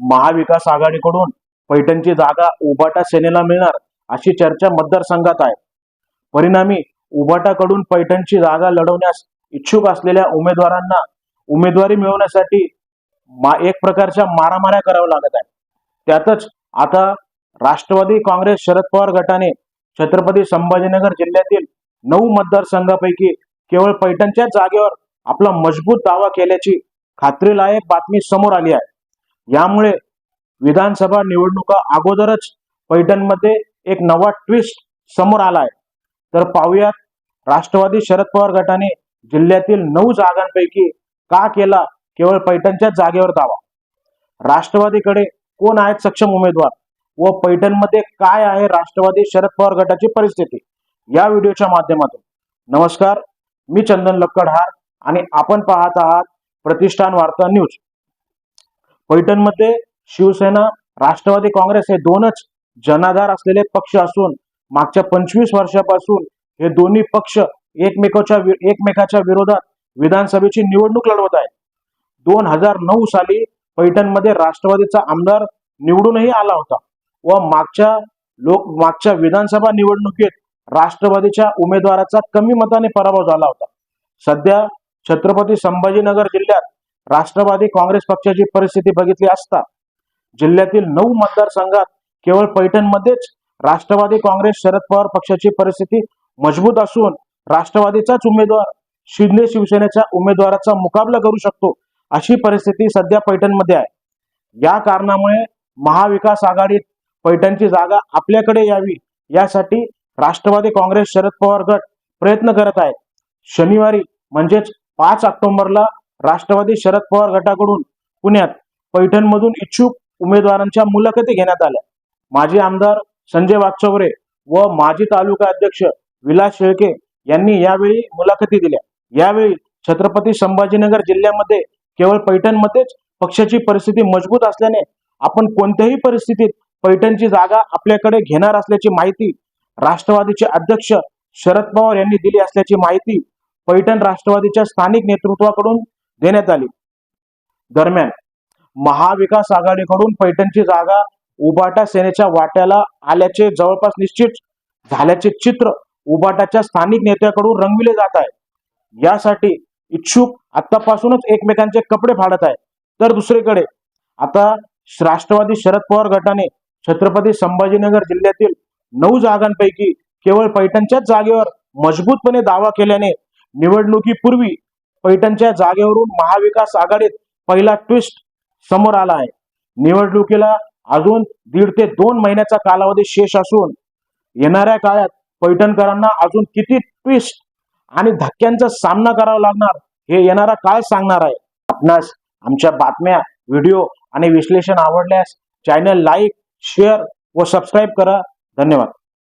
महाविकास आघाडीकडून पैठणची जागा उबाटा सेनेला मिळणार अशी चर्चा मतदारसंघात आहे. परिणामी उबाटाकडून पैठणची जागा लढवण्यास इच्छुक असलेल्या उमेदवारांना उमेदवारी मिळवण्यासाठी एक प्रकारच्या मारामाऱ्या कराव्या लागत आहे त्यातच आता राष्ट्रवादी काँग्रेस शरद पवार गटाने छत्रपती संभाजीनगर जिल्ह्यातील नऊ मतदारसंघापैकी केवळ पैठणच्याच जागेवर आपला मजबूत दावा केल्याची खात्रीलायक बातमी समोर आली आहे. यामुळे विधानसभा निवडणुका अगोदरच पैठणमध्ये एक नवा ट्विस्ट समोर आलाय. तर पाहुयात राष्ट्रवादी शरद पवार गटाने जिल्ह्यातील नऊ जागांपैकी का केला केवळ पैठणच्या जागेवर दावा? राष्ट्रवादीकडे कोण आहेत सक्षम उमेदवार? व पैठणमध्ये काय आहे राष्ट्रवादी शरद पवार गटाची परिस्थिती? या व्हिडिओच्या माध्यमातून. नमस्कार मी चंदन लक्कडहार आणि आपण पाहत आहात प्रतिष्ठान वार्ता न्यूज. पैठणमध्ये शिवसेना राष्ट्रवादी काँग्रेस हे दोनच जनाधार असलेले पक्ष असून मागच्या पंचवीस वर्षापासून हे दोन्ही पक्ष एकमेकाच्या एकमेकाच्या विरोधात विधानसभेची निवडणूक लढवत आहेत. दोन हजार नऊ साली पैठणमध्ये राष्ट्रवादीचा आमदार निवडूनही आला होता व मागच्या लोक मागच्या विधानसभा निवडणुकीत राष्ट्रवादीच्या उमेदवाराचा कमी मताने पराभव झाला होता. सध्या छत्रपती संभाजीनगर जिल्ह्यात राष्ट्रवादी काँग्रेस पक्षाची परिस्थिती बघितली असता जिल्ह्यातील नऊ मतदारसंघात केवळ पैठणमध्येच राष्ट्रवादी काँग्रेस शरद पवार पक्षाची परिस्थिती मजबूत असून राष्ट्रवादीचाच उमेदवार शिंदे शिवसेनेच्या उमेदवाराचा मुकाबला करू शकतो अशी परिस्थिती सध्या पैठणमध्ये आहे. या कारणामुळे महाविकास आघाडीत पैठणची जागा आपल्याकडे यावी यासाठी राष्ट्रवादी काँग्रेस शरद पवार गट प्रयत्न करत आहेत. शनिवारी म्हणजेच पाच ऑक्टोबरला राष्ट्रवादी शरद पवार गटाकडून पुण्यात पैठणमधून इच्छुक उमेदवारांच्या मुलाखती घेण्यात आल्या. माजी आमदार संजय वागचौरे व माजी तालुका अध्यक्ष विलास शेळके यांनी यावेळी मुलाखती दिल्या. यावेळी छत्रपती संभाजीनगर जिल्ह्यामध्ये केवळ पैठणमध्येच पक्षाची परिस्थिती मजबूत असल्याने आपण कोणत्याही परिस्थितीत पैठणची जागा आपल्याकडे घेणार असल्याची माहिती राष्ट्रवादीचे अध्यक्ष शरद पवार यांनी दिली असल्याची माहिती पैठण राष्ट्रवादीच्या स्थानिक नेतृत्वाकडून देण्यात आली. दरम्यान महाविकास आघाडीकडून पैठणची जागा उबाटा सेनेच्या वाट्याला आल्याचे जवळपास निश्चित झाल्याचे चित्र उबाटाच्या स्थानिक नेत्याकडून रंगविले जात आहे. यासाठी इच्छुक आतापासूनच एकमेकांचे कपडे फाडत आहे तर दुसरीकडे आता राष्ट्रवादी शरद पवार गटाने छत्रपती संभाजीनगर जिल्ह्यातील नऊ जागांपैकी केवळ पैठणच्याच जागेवर मजबूतपणे दावा केल्याने निवडणुकीपूर्वी पैठणच्या जागेवरून महाविकास आघाडीत पहिला ट्विस्ट समोर आला आहे. निवडणुकीला अजून दीड ते दोन महिन्याचा कालावधी शेष असून येणाऱ्या काळात पैठणकरांना अजून किती ट्विस्ट आणि धक्क्यांचा सामना करावा लागणार हे येणारा काळ सांगणार आहे. आपणास आमच्या बातम्या व्हिडिओ आणि विश्लेषण आवडल्यास चॅनल लाईक शेअर व सबस्क्राईब करा. धन्यवाद.